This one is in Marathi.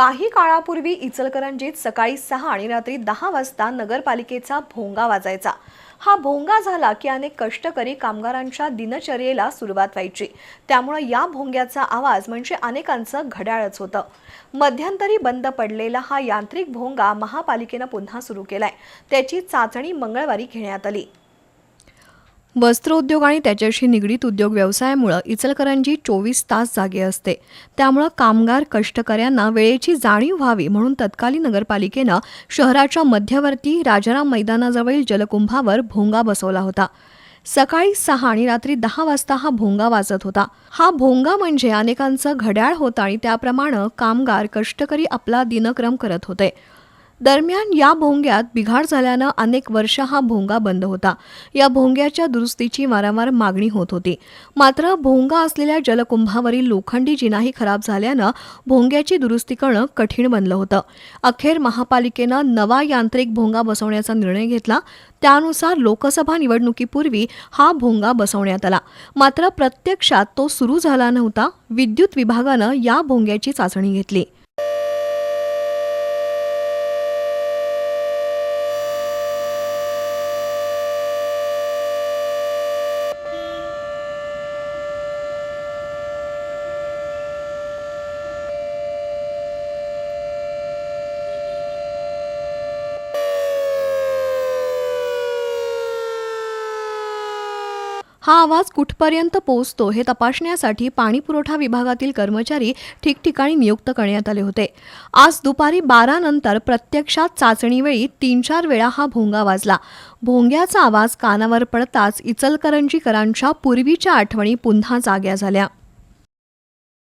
काही काळापूर्वी इचलकरंजीत सकाळी सहा आणि रात्री दहा वाजता नगरपालिकेचा भोंगा वाजायचा. हा भोंगा झाला की अनेक कष्टकरी कामगारांच्या दिनचर्येला सुरुवात व्हायची. त्यामुळे या भोंग्याचा आवाज म्हणजे अनेकांचं घड्याळच होतं. मध्यंतरी बंद पडलेला हा यांत्रिक भोंगा महापालिकेनं पुन्हा सुरू केलाय. त्याची चाचणी मंगळवारी घेण्यात आली. वस्त्रोद्योग आणि त्याच्याशी निगडीत उद्योग व्यवसायामुळं इचलकरंजी चोवीस तास जागे असते. त्यामुळं कामगार कष्टकऱ्यांना वेळेची जाणीव व्हावी म्हणून तत्कालीन नगरपालिकेनं शहराच्या मध्यवर्ती राजाराम मैदानाजवळील जलकुंभावर भोंगा बसवला होता. सकाळी सहा आणि रात्री दहा वाजता हा भोंगा वाजत होता. हा भोंगा म्हणजे अनेकांचं घड्याळ होतं आणि त्याप्रमाणे कामगार कष्टकरी आपला दिनक्रम करत होते. दरम्यान या भोंग्यात बिघाड झाल्यानं अनेक वर्ष हा भोंगा बंद होता. या भोंग्याच्या दुरुस्तीची वारंवार मागणी होत होती. मात्र भोंगा असलेल्या जलकुंभावरील लोखंडी जिनाही खराब झाल्यानं भोंग्याची दुरुस्ती करणं कठीण बनलं होतं. अखेर महापालिकेनं नवा यांत्रिक भोंगा बसवण्याचा निर्णय घेतला. त्यानुसार लोकसभा निवडणुकीपूर्वी हा भोंगा बसवण्यात आला. मात्र प्रत्यक्षात तो सुरू झाला नव्हता. विद्युत विभागानं या भोंग्याची चाचणी घेतली. हा आवाज कुठपर्यंत पोहोचतो हे तपासण्यासाठी पाणी पुरवठा विभागातील कर्मचारी ठिकठिकाणी नियुक्त करण्यात आले होते. आज दुपारी बारा नंतर प्रत्यक्षात चाचणीवेळी तीन चार वेळा हा भोंगा वाजला. भोंग्याचा आवाज कानावर पडताच इचलकरंजीकरांच्या पूर्वीच्या आठवणी पुन्हा जाग्या झाल्या.